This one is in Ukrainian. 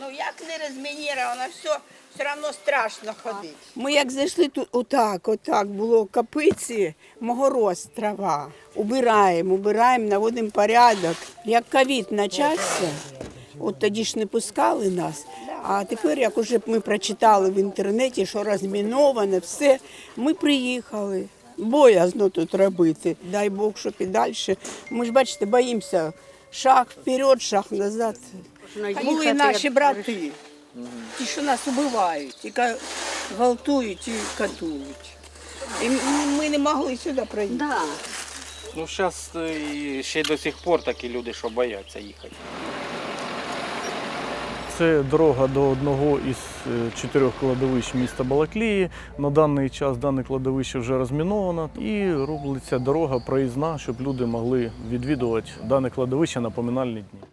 Ну як не розмініровано, все, все одно страшно ходити. Ми як зайшли тут, отак, отак було капиці, могороз, трава. Убираємо, убираємо, наводимо порядок. Як ковід почався, от тоді ж не пускали нас. А тепер, як уже ми прочитали в інтернеті, що розміноване, все, ми приїхали. Боязно тут робити. Дай Бог, щоб і далі. Ми ж бачите, боїмося. Шаг вперед, шаг назад. Були наші брати, ті, що нас убивають, і гвалтують і катують. І ми не могли сюди проїхати. Ну, зараз ще й до сих пор такі люди, що бояться їхати. Це дорога до одного із е, чотирьох кладовищ міста Балаклії. На даний час дане кладовище вже розміновано і робиться дорога проїзна, щоб люди могли відвідувати дане кладовище на поминальні дні.